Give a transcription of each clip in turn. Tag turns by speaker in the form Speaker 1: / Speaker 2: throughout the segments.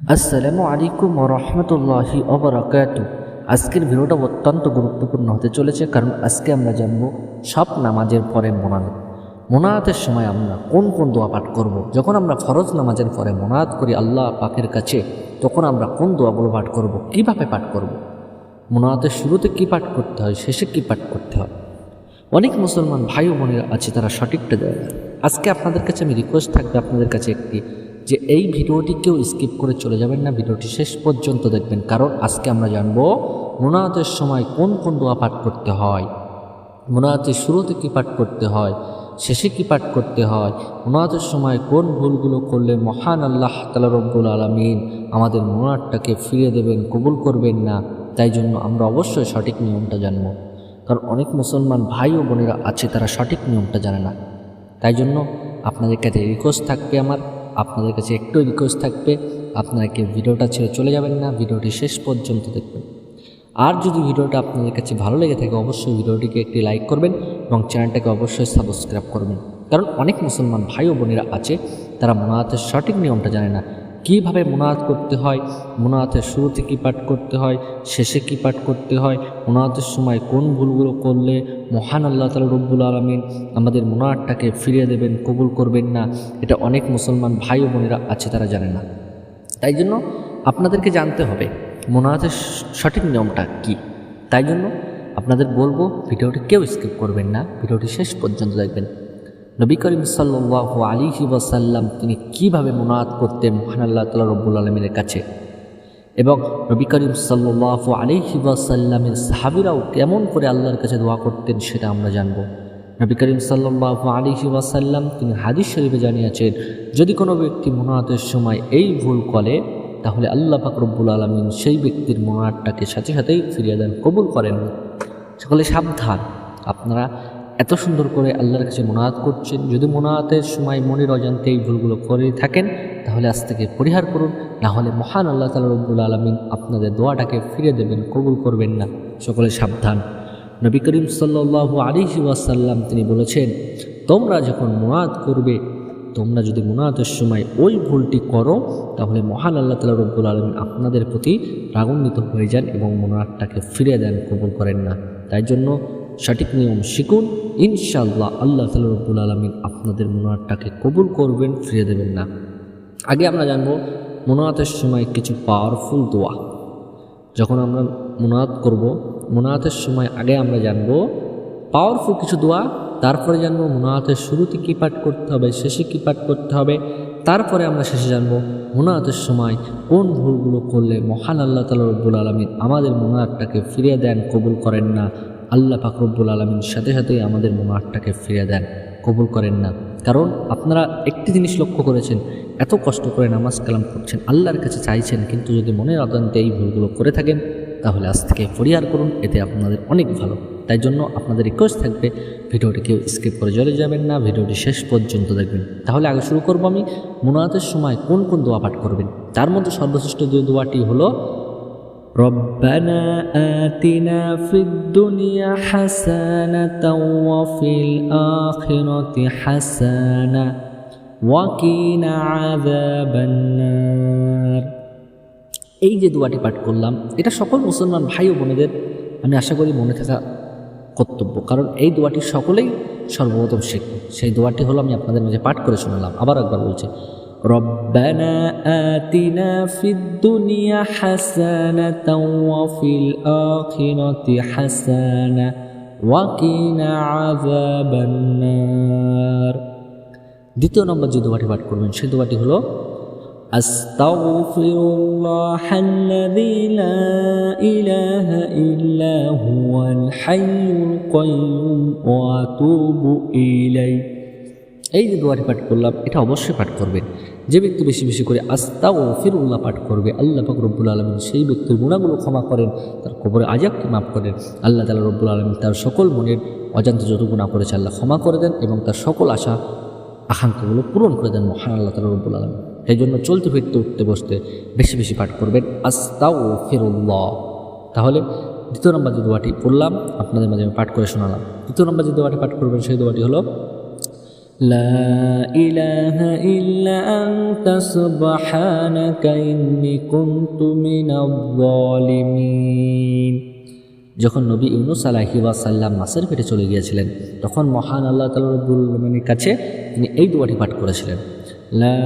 Speaker 1: আসসালামু আলাইকুম রহমতুল্লাহি অবরাকাত আজকের ভিডিওটা অত্যন্ত গুরুত্বপূর্ণ হতে চলেছে কারণ আজকে আমরা জানব সব নামাজের পরে মোনাত মোনাতের সময় আমরা কোন কোন দোয়া পাঠ করব। যখন আমরা ফরজ নামাজের পরে মোনাত করি আল্লাহ পাকের কাছে, তখন আমরা কোন দোয়াগুলো পাঠ করব। কীভাবে পাঠ করব। মোনাতের শুরুতে কি পাঠ করতে হয় শেষে কি পাঠ করতে হয় অনেক মুসলমান ভাই ও বোনেরা আছে, তারা সঠিকটা দেয় আজকে আপনাদের কাছে আমি রিকোয়েস্ট থাকবে, আপনাদের কাছে একটি যে এই ভিডিওটি কেউ স্কিপ করে চলে যাবেন না, ভিডিওটি শেষ পর্যন্ত দেখবেন। কারণ আজকে আমরা জানব মোনাতের সময় কোন কোন দোয়া পাঠ করতে হয় মোনাতের শুরুতে কী পাঠ করতে হয়, শেষে কী পাঠ করতে হয় মোনাতের সময় কোন ভুলগুলো করলে মহান আল্লাহ তালা রব্বুল আলমিন আমাদের মোনাতটাকে ফিরিয়ে দেবেন, কবুল করবেন না, তাই জন্য আমরা অবশ্যই সঠিক নিয়মটা জানব। কারণ অনেক মুসলমান ভাই ও বোনেরা আছে, তারা সঠিক নিয়মটা জানে না। তাই জন্য আপনাদের কাছে রিকোয়েস্ট থাকবে আমার। আপনাদের কাছে একটু রিকোয়েস্ট থাকবে, আপনারা কি ভিডিওটা ছেড়ে চলে যাবেন না, ভিডিওটি শেষ পর্যন্ত দেখবেন। আর যদি ভিডিওটা আপনাদের কাছে ভালো লেগে থাকে, অবশ্যই ভিডিওটিকে একটি লাইক করবেন এবং চ্যানেলটাকে অবশ্যই সাবস্ক্রাইব করবেন। কারণ অনেক মুসলমান ভাই ও বোনেরা আছে, তারা মাতের সঠিক নিয়মটা জানে না। কীভাবে মোনাহাত করতে হয় মোনাহাতের শুরুতে কী পাঠ করতে হয়, শেষে কী পাঠ করতে হয় মোনাহাতের সময় কোন ভুলগুলো করলে মহান আল্লাহ তালা রব্বুল আলমিন আমাদের মোনাহাতটাকে ফিরিয়ে দেবেন, কবুল করবেন না, এটা অনেক মুসলমান ভাই ও বোনেরা আছে, তারা জানে না। তাই জন্য আপনাদেরকে জানতে হবে মোনাহাতের সঠিক নিয়মটা কি? তাই জন্য আপনাদের বলব, ভিডিওটি কেউ স্কিপ করবেন না, ভিডিওটি শেষ পর্যন্ত দেখবেন। নবী করিম সাল্লাহ আলী ওয়াসাল্লাম তিনি কীভাবে মোনাহাত করতেন মহান আল্লাহ তালা রব্বুল আলমিনের কাছে? এবং নবী করিম সাল্লাহ আলী ওয়াসাল্লামের সাহাবিরাও কেমন করে আল্লাহর কাছে দোয়া করতেন সেটা আমরা জানব। নবী করিম সাল্লাহ আলী ওয়াসাল্লাম তিনি হাদিস শরীফে জানিয়েছেন, যদি কোনো ব্যক্তি মোনাহাতের সময় এই ভুল করে, তাহলে আল্লাহ ফাকরবুল আলমিন সেই ব্যক্তির মোনাহাতটাকে সাথে সাথেই ফিরিয়ে দেন, কবুল করেন। সকলে সাবধান। আপনারা এত সুন্দর করে আল্লাহর কাছে মোনাহাত করছেন। যদি মোনাহাতের সময় মনের অজান্তে এই ভুলগুলো করে থাকেন, তাহলে আজ থেকে পরিহার করুন। না হলে মহান আল্লাহ তালা রব্বুল আলমিন আপনাদের দোয়াটাকে ফিরে দেবেন, কবুল করবেন না। সকলে সাবধান। নবী করিম সাল্লাহ আলিহি ওয়াসাল্লাম তিনি বলেছেন, তোমরা যখন মোনাহাত করবে, তোমরা যদি মোনাহাতের সময় ওই ভুলটি করো, তাহলে মহান আল্লাহ তালা রব্বুল আলমিন আপনাদের প্রতি রাগান্বিত হয়ে যান এবং মোনাহাতটাকে ফিরে দেন, কবুল করেন না। তাই জন্য সঠিক নিয়ম শিখুন। ইনশাল্লাহ আল্লাহ তালা রব্বুল আলমিন আপনাদের মোনাহাতটাকে কবুল করবেন ফিরে দেবেন না। আগে আমরা জানব মোনাহাতের সময় কিছু পাওয়ারফুল দোয়া। যখন আমরা মোনাহাত করব মোনাহাতের সময় আগে আমরা জানব পাওয়ারফুল কিছু দোয়া, তারপরে জানব মোনাহাতের শুরুতে কী পাঠ করতে হবে, শেষে কী পাঠ করতে হবে, তারপরে আমরা শেষে জানব মোনাহাতের সময় কোন ভুলগুলো করলে মহান আল্লাহ তালা রব্বুল আলমিন আমাদের মোনাহাতটাকে ফিরিয়ে দেন, কবুল করেন না। আল্লাহ ফাকরব্বুল আলমিন সাথে সাথেই আমাদের মোনাহাতটাকে ফিরিয়ে দেন, কবুল করেন না। কারণ আপনারা একটি জিনিস লক্ষ্য করেছেন, এত কষ্ট করে নামাজ কালাম করছেন, আল্লাহর কাছে চাইছেন, কিন্তু যদি মনের অদান্তে এই ভুলগুলো করে থাকেন, তাহলে আজ থেকে পরিহার করুন, এতে আপনাদের অনেক ভালো। তাই জন্য আপনাদের রিকোয়েস্ট থাকবে, ভিডিওটি কেউ স্কিপ করে চলে যাবেন না, ভিডিওটি শেষ পর্যন্ত দেখবেন। তাহলে আগে শুরু করব আমি মোনাতের সময় কোন কোন দোয়া পাঠ করবেন? তার মধ্যে সর্বশ্রেষ্ঠ যে দোয়াটি হলো ربنا آتنا في الدنيا حسنة وفي الآخرة حسنة وقنا عذاب النار এই যে দোয়াটি পাঠ করলাম এটা সকল মুসলমান ভাই ও বোনেদের আমি আশা করি মনে থাকা কর্তব্য কারণ এই দোয়াটি সকলেই সর্বপ্রথম শিখবে সেই দোয়াটি হলো আমি আপনাদের মাঝে পাঠ করে শোনালাম আবার একবার বলছি ربنا آتنا في الدنيا حسنة وفي الآخرة حسنة وقنا عذاب النار দ্বিতীয় নম্বর যে দোয়াটি পাঠ করবেন সেই দোয়াটি হলো أستغفر الله الذي لا إله إلا هو الحي القيوم وأتوب إليه এই যে দোয়াটি পাঠ করলাম, এটা অবশ্যই পাঠ করবেন যে ব্যক্তি বেশি বেশি করে আস্তা ও ফিরুল্লাহ পাঠ করবে, আল্লাহ পাক রব্বুল আলমিন সেই ব্যক্তির গুণাগুলো ক্ষমা করেন, তার কবরে আজাবকে মাফ করেন। আল্লাহ তালা রব্বুল আলমিন তার সকল মনের অজান্ত যত গুণা করেছে আল্লাহ ক্ষমা করে দেন এবং তার সকল আশা, আকাঙ্ক্ষাগুলো পূরণ করে দেন মহান আল্লাহ তালা রব্বুল আলমিন। এই জন্য চলতে ফিরতে, উঠতে, বসতে বেশি বেশি পাঠ করবেন। আস্তা ও ফিরুল্লাহ তাহলে দ্বিতীয় নম্বর যে দোয়াটি পড়লাম, আপনাদের মাঝে আমি পাঠ করে শোনালাম। দ্বিতীয় নম্বর যে দোয়াটি পাঠ করবেন, সেই দোয়াটি হলো لا إله إلا أنت سبحانك إني كنت من الظالمين যখন নবী ইউনুস আলাহি ওয়াসাল্লাম মাসের পেটে চলে গিয়েছিলেন তখন মহান আল্লাহ তালা রব্বুল আলমিনের কাছে তিনি এই দোয়াটি পাঠ করেছিলেন লা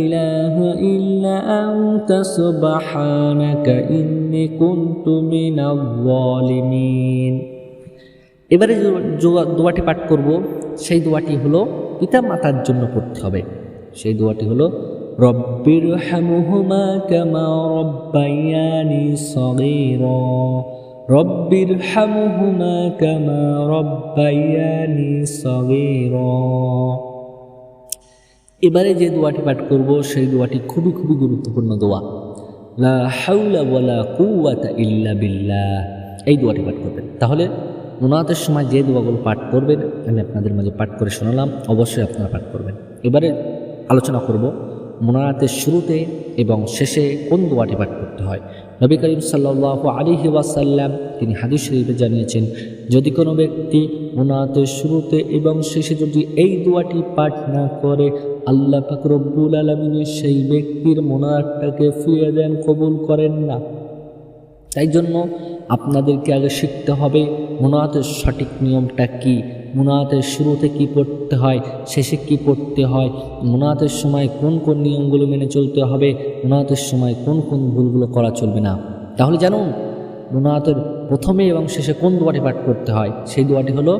Speaker 1: ইলাহা ইল্লা আনতা সুবহানাকা ইন্নী কুনতু মিনাল জালিমিন এবারে দোয়াটি পাঠ করব, সেই দোয়াটি হলো পিতা মাতার জন্য পড়তে হবে। সেই দোয়াটি হলো, রব্বির হামুহুমা কামা রব্বায়ানি সগীরা। রব্বির হামুহুমা কামা রব্বায়ানি সগীরা। এবারে যে দোয়াটি পাঠ করব, সেই দোয়াটি খুবই খুবই গুরুত্বপূর্ণ দোয়া। লা হাউলা ওয়ালা কুওয়াতা ইল্লা বিল্লাহ। এই দোয়াটি পাঠ করবেন। তাহলে মোনাতের সময় যে দোয়াগুলো পাঠ করবেন, আমি আপনাদের মাঝে পাঠ করে শোনালাম, অবশ্যই আপনারা পাঠ করবেন। এবারে আলোচনা করব মোনারাতের শুরুতে এবং শেষে কোন দোয়াটি পাঠ করতে হয়। নবী করিম সাল্লাহ আলিহি ওয়াসাল্লাম তিনি হাদিস শরীফে জানিয়েছেন, যদি কোনো ব্যক্তি মোনাতের শুরুতে এবং শেষে যদি এই দোয়াটি পাঠ না করে, আল্লাহ রব্বুল আলমিনের সেই ব্যক্তির মোনারটাকে ফিরিয়ে দেন, কবুল করেন না। তাই জন্য আপনাদেরকে আগে শিখতে হবে মোনাতের সঠিক নিয়মটা কি মোনাতের শুরুতে কি পড়তে হয়, শেষে কি পড়তে হয় মোনাতের সময় কোন কোন নিয়মগুলো মেনে চলতে হবে মোনাতের সময় কোন কোন ভুলগুলো করা চলবে না। তাহলে জানুন মোনাতের প্রথমে এবং শেষে কোন দোয়াটি পাঠ করতে হয়? সেই দোয়াটি হলো,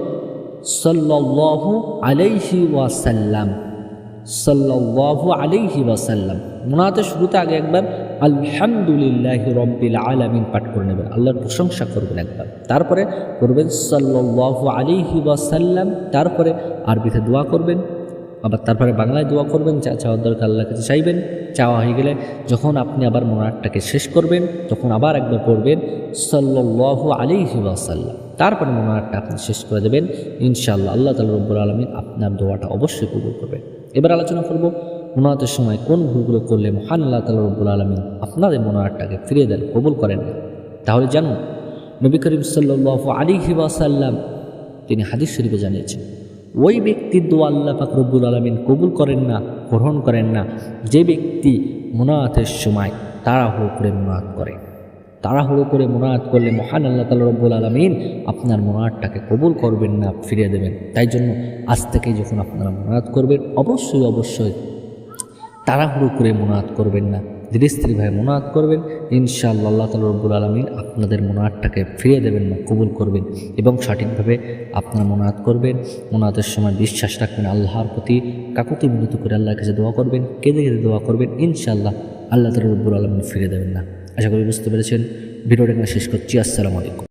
Speaker 1: সাল্লাল্লাহু আলাইহি ওয়াসাল্লাম, সাল্লাল্লাহু আলাইহি ওয়াসাল্লাম। মোনাতের শুরুতে আগে একবার আলহামদুলিল্লাহ রব্বিল আলামিন পাঠ করে নেবেন। আল্লাহর প্রশংসা করবেন একবার। তারপরে করবেন সাল্লাল্লাহু আলাইহি ওয়াসাল্লাম। তারপরে আরবিতে দোয়া করবেন। আবার তারপরে বাংলায় দোয়া করবেন। যা চাওয়ার দরকার আল্লাহর কাছে চাইবেন। চাওয়া হয়ে গেলে যখন আপনি আবার মোনারটাকে শেষ করবেন, তখন আবার একবার পড়বেন সাল্লাল্লাহু আলাইহি ওয়াসাল্লাম। তারপরে মোনারটা আপনি শেষ করে দেবেন। ইনশাআল্লাহ আল্লাহ তালা রব্বুল আলমিন আপনার দোয়াটা অবশ্যই কবুল করবেন। এবার আলোচনা করব মোনাতের সময় কোন ভুলগুলো করলে মহান আল্লাহ তালা রব্বুল আলমিন আপনাদের মোনারটাকে ফিরিয়ে দেন, কবুল করেন না? তাহলে জানুন, নবী করিম সাল্লাহ আলী হিবাসাল্লাম তিনি হাদিস শরীফে জানিয়েছেন, ওই ব্যক্তির দোয়া আল্লাহ পাক রব্বুল আলমিন কবুল করেন না, গ্রহণ করেন না, যে ব্যক্তি মোনাতের সময় তাড়াহুড়ো করে মোনাত করে, তাড়াহুড়ো করে মোনাত করলে মহান আল্লাহ তালা রব্বুল আলমিন আপনার মোনাতটাকে কবুল করবেন না, ফিরিয়ে দেবেন। তাই জন্য আজ থেকেই যখন আপনারা মোনাত করবেন, অবশ্যই অবশ্যই তাড়াহুড়ো করে মোনাত করবেন না। ধীরে স্থিরভাবে মোনাত করবেন, ইনশাআল্লাহ আল্লাহ তালা রব্বুল আলমিন আপনাদের মোনাতটাকে ফিরিয়ে দেবেন না, কবুল করবেন এবং সঠিকভাবে আপনার মোনাত করবেন। মোনাতের সময় বিশ্বাস রাখবেন, আল্লাহর প্রতি কাকুতি মিনত করে আল্লাহর কাছে দোয়া করবেন, কেঁদে কেঁদে দোয়া করবেন, ইনশাআল্লাহ আল্লাহ তালা রব্বুল আলমিন ফিরিয়ে দেবেন না। আশা করি বুঝতে পেরেছেন। ভিডিওটা শেষ করছি। আসসালামু আলাইকুম।